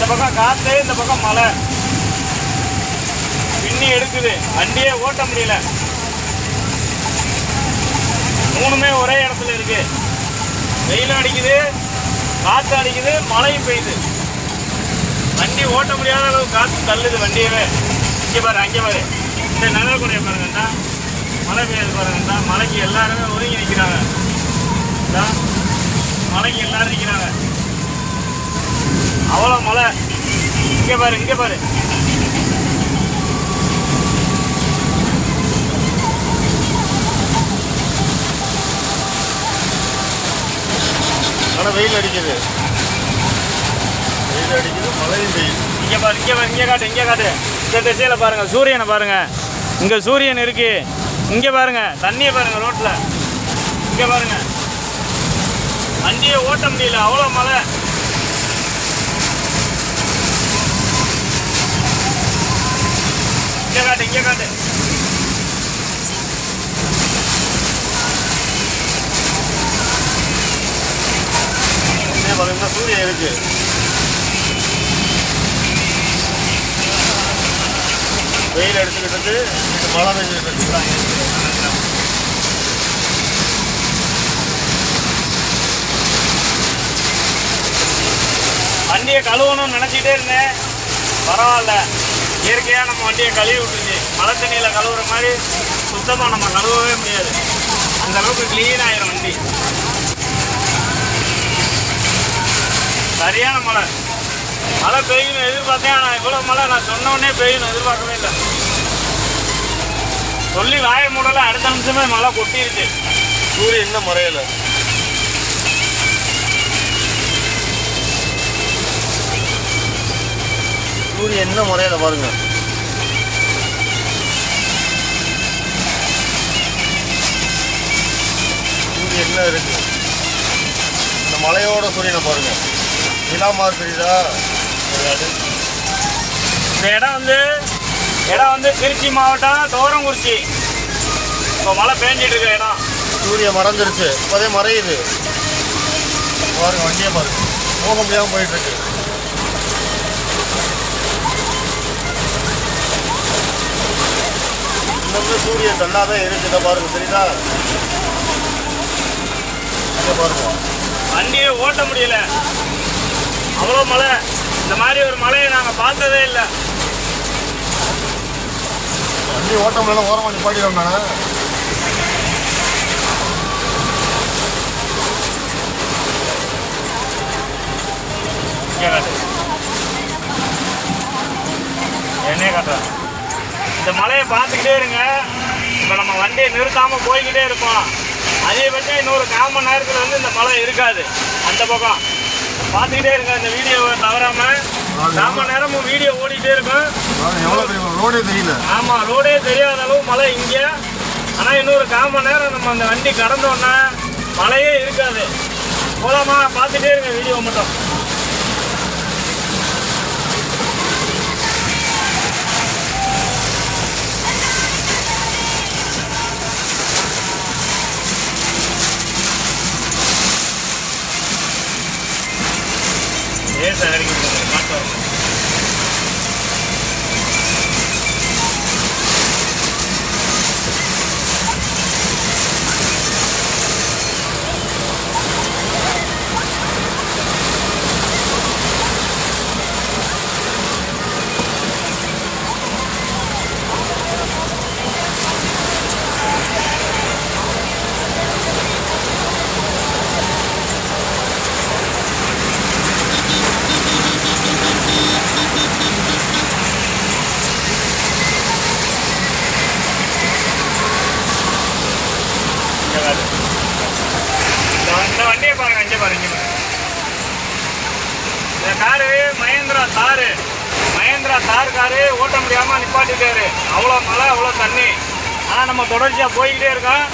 இந்த பக்கம் காற்று இந்த பக்கம் மழை. பின்னி எடுக்குது. வண்டியே ஓட்ட முடியல. மூணுமே ஒரே இடத்துல இருக்கு. வெயிலும் அடிக்குது காற்று அடிக்குது மழையும் பெய்யுது. வண்டி ஓட்ட முடியாத அளவு காற்று தள்ளுது வண்டியவே. இங்கே பாரு அங்கே பாரு. இந்த நிழல் குறைய பாருங்கண்ணா மழை பெய்யுது பாருங்கண்ணா மழைக்கு எல்லாருமே ஒதுங்கி நிற்கிறாங்க மலைக்கு மழைக்கு எல்லாரும் நிற்கிறாங்க அவ்வளோ மழை. இங்கே பாரு இங்கே பாரு. ஆனால் வெயில் அடிக்குது. வெயில் அடிக்குது மழையும் பெய்யுது. இங்கே பாரு இங்கே பாரு இங்கே காட்டு இங்கே காட்டு. இந்த திசையில் பாருங்க சூரியனை பாருங்க. இங்கே சூரியன் இருக்கு. இங்கே பாருங்க தண்ணியை பாருங்க ரோட்டில் இங்கே பாருங்க. வண்டியை ஓட்ட முடியல அவ்வளோ மழை. இங்கே காட்டு இங்கே காட்டு. பார்த்தீங்கன்னா சூரியன் இருக்கு. வெயில் எடுத்துக்கிட்டு இருக்கு மழை பெஞ்சுக்கிட்டு இருக்கு. வண்டியை கழுவணும்னு நினச்சிக்கிட்டே இருந்தேன். பரவாயில்ல. இயற்கையாக நம்ம வண்டியை கழுவி விட்டுருச்சு. மழை தண்ணியில் கழுவுற மாதிரி சுத்தமாக நம்ம கழுவவே முடியாது. அந்த அளவுக்கு க்ளீன் ஆயிரும் வண்டி. சரியான மழை. மழை பெய்யணும் எதிர்பார்த்தேன் ஆனால் இவ்வளோ மழை நான் சொன்னோடனே பெய்யணும் எதிர்பார்க்கவே இல்லை. சொல்லி வாய மூடல அடுத்த நிமிஷமே மழை கொட்டிருச்சு. சூரியன் இன்னும் முறையில். சூரியன் இன்னும் மறையல பாருங்க. சூரியன் என்ன இருக்கு? இந்த மலையோட சூரியனை பாருங்க. நிலா மாதிரி தெரியுதா இந்த இடம் வந்து இடம் வந்து திருச்சி மாவட்டம் தோரங்குறிச்சி. இப்போ மழை பேஞ்சிட்டு இருக்க இடம். சூரியன் மறைஞ்சிருச்சு. இப்போதே மறையுது. பாருங்க வண்டியை பாருங்க. போக முடியாமல் போயிட்டு இன்னுமே சூரியன் தள்ளாதான் இருக்குது. இதை பாருங்க இதை பாருங்க. வண்டியை ஓட்ட முடியல. அவ்வளோ மழை. இந்த மாதிரி ஒரு மழையை நாங்கள் பார்த்ததே இல்லை. வண்டி ஓட்ட முடியல ஓரமாக நிப்பாட்டிடுவோம் நானே என்னையே காட்டுறேன் இந்த மழையை பார்த்துக்கிட்டே இருங்க. இப்போ நம்ம வண்டியை நிறுத்தாமல் போய்கிட்டே இருப்போம். அதிகபட்சம் இன்னொரு கால் மணி நேரத்தில் வந்து இந்த மழை இருக்காது. அந்த பக்கம். பார்த்துக்கிட்டே இருங்க இந்த வீடியோவை தவறாமல் கால் மணி நேரமும் வீடியோ ஓடிட்டே இருக்கும். ரோடே தெரியல. ஆமாம் ரோடே தெரியாத அளவு மழை இங்கே. ஆனால் இன்னொரு கால் மணி நேரம் நம்ம அந்த வண்டி கடந்தோன்னா மழையே இருக்காது. போலாமா? பார்த்துட்டே இருங்க வீடியோ மட்டும். Thanks, வண்டியை பாருங்க இங்கே பாருங்க. இந்த காரு மகேந்திரா தாரு மகேந்திரா தார் காரு ஓட்ட முடியாம நிப்பாட்டிட்டாரு. அவ்வளோ மழை அவ்வளோ தண்ணி. ஆனால் நம்ம தொடர்ச்சியாக போய்கிட்டே இருக்கோம்.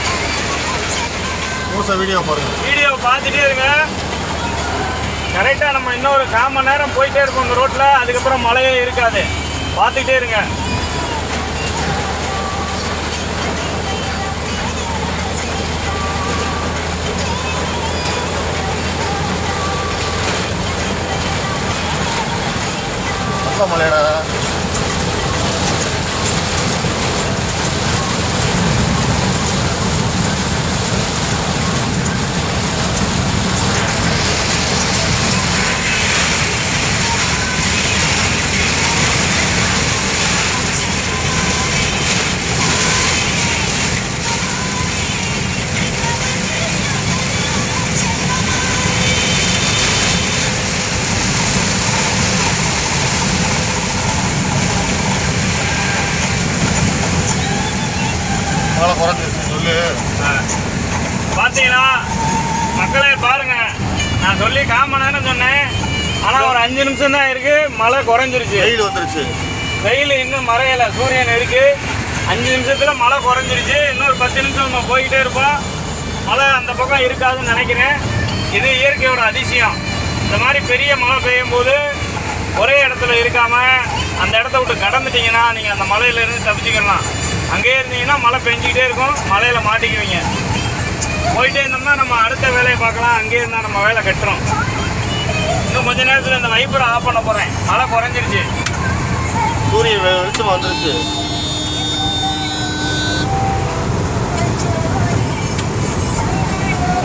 மூச வீடியோ பாருங்க. வீடியோ பார்த்துட்டே இருங்க. கரெக்டாக நம்ம இன்னொரு கால் மணி நேரம் போயிட்டே இருப்போம் இந்த ரோட்டில் அதுக்கப்புறம் மழையே இருக்காது. பார்த்துக்கிட்டே இருங்க. நல்ல மலையடா மழை குறைஞ்சிருச்சு சொல்லு. பார்த்தீங்களா மக்களே பாருங்க. நான் சொல்லி நேரம் சொன்னேன். ஆனால் ஒரு அஞ்சு நிமிஷம் தான் இருக்கு. மழை குறைஞ்சிருச்சு. வெயில் வந்துருச்சு. வெயில் இன்னும் மறையல. சூரியன் இருக்கு. அஞ்சு நிமிஷத்துல மழை குறைஞ்சிருச்சு. இன்னொரு பத்து நிமிஷம் நம்ம போய்கிட்டே இருப்போம். மழை அந்த பக்கம் இருக்காதுன்னு நினைக்கிறேன். இது இயற்கையோட அதிசயம். இந்த மாதிரி பெரிய மழை பெய்யும் போது ஒரே இடத்துல இருக்காம அந்த இடத்த விட்டு கடந்துட்டீங்கன்னா நீங்கள் அந்த மலையில இருந்து தப்பிச்சுக்கலாம். அங்கேயே இருந்தீங்கன்னா மழை பெஞ்சிக்கிட்டே இருக்கும். மலையில மாட்டிக்குவீங்க. போயிட்டே இருந்தோம்னா நம்ம அடுத்த வேலையை பார்க்கலாம். அங்கேயே இருந்தால் நம்ம வேலை கட்டுறோம். இன்னும் கொஞ்ச நேரத்தில் இந்த வைப்பரை ஆஃப் பண்ண போகிறேன் மழை குறைஞ்சிருச்சு. சூரியன் வெ- வெளிச்சம் வந்துருச்சு.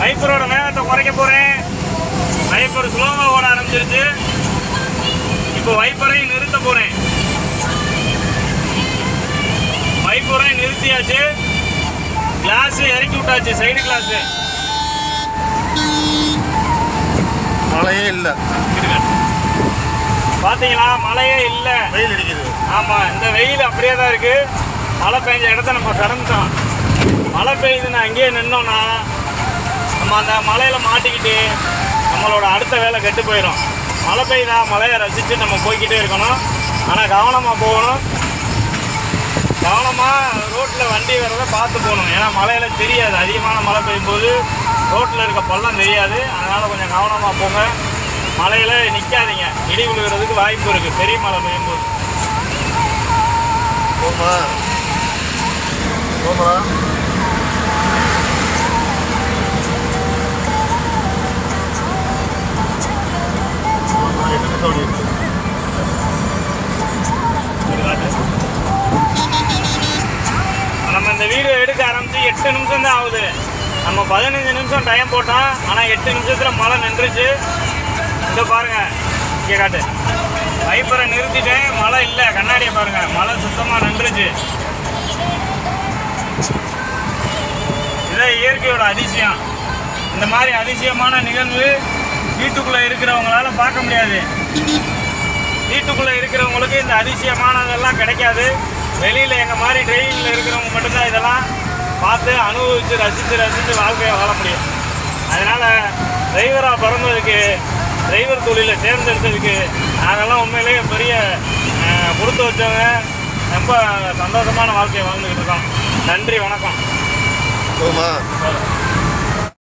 வைப்பரோட வேகத்தை குறைக்க போறேன். வைப்பர் ஸ்லோவா ஓட ஆரம்பிச்சிருச்சு. இப்போ வைப்பரையும் நிறுத்த போறேன். நிறுத்தியாச்சு கிளாஸ் இறக்கி விட்டாச்சு சைடு கிளாஸ். மழையே இல்லை. பாத்தீங்களா மழையே இல்லை. வெயில் அடிக்குது. ஆமா இந்த வெயில் அப்படியே தான் இருக்கு. மழை பெஞ்ச இடத்த நம்ம கடந்துட்டோம். மழை பெய்யுதுன்னு அங்கேயே நின்னோம்னா நம்ம அந்த மலையில மாட்டிக்கிட்டு நம்மளோட அடுத்த வேலை கெட்டு போயிடும் மழை பெய்யுதா மழையை ரசித்து நம்ம போய்க்கிட்டே இருக்கணும். ஆனால் கவனமாக போகணும். கவனமாக வண்டி வர்றதை பார்த்து போகணும். ஏன்னா மழையெல்லாம் தெரியாது. அதிகமான மழை பெய்யும்போது ரோட்டில் இருக்க பள்ளம் தெரியாது. அதனால் கொஞ்சம் கவனமாக போங்க. மழையில் நிற்காதீங்க இடி விழுகிறதுக்கு வாய்ப்பு இருக்குது பெரிய மழை பெய்யும்போது. போமா. போமா. அந்த இந்த வீடியோ எடுக்க ஆரம்பிச்சு எட்டு நிமிஷம் தான் ஆகுது. நம்ம பதினஞ்சு நிமிஷம் டைம் போட்டோம் ஆனால் எட்டு நிமிஷத்தில் மழை நின்றுச்சு. இதை பாருங்கள் இங்கே காட்டு. வைப்பரை நிறுத்திட்டேன் மழை இல்லை. கண்ணாடியை பாருங்கள் மழை சுத்தமாக நின்றுச்சு. இதான் இயற்கையோட அதிசயம். இந்த மாதிரி அதிசயமான நிகழ்வு வீட்டுக்குள்ளே இருக்கிறவங்களால பார்க்க முடியாது. வீட்டுக்குள்ளே இருக்கிறவங்களுக்கு இந்த அதிசயமானதெல்லாம் கிடைக்காது. வெளியில் எங்கள் மாதிரி ட்ரெயினில் இருக்கிறவங்க மட்டும்தான் இதெல்லாம் பார்த்து அனுபவித்து ரசித்து ரசித்து வாழ்க்கையை வாழ முடியும். அதனால் டிரைவராக பிறந்ததுக்கு டிரைவர் தொழிலை தேர்ந்தெடுத்ததுக்கு நாங்கள்லாம் உண்மையிலேயே பெரிய கொடுத்து வச்சவங்க. ரொம்ப சந்தோஷமான வாழ்க்கையை வாழ்ந்துக்கிட்டு இருக்கோம். நன்றி வணக்கம். போமா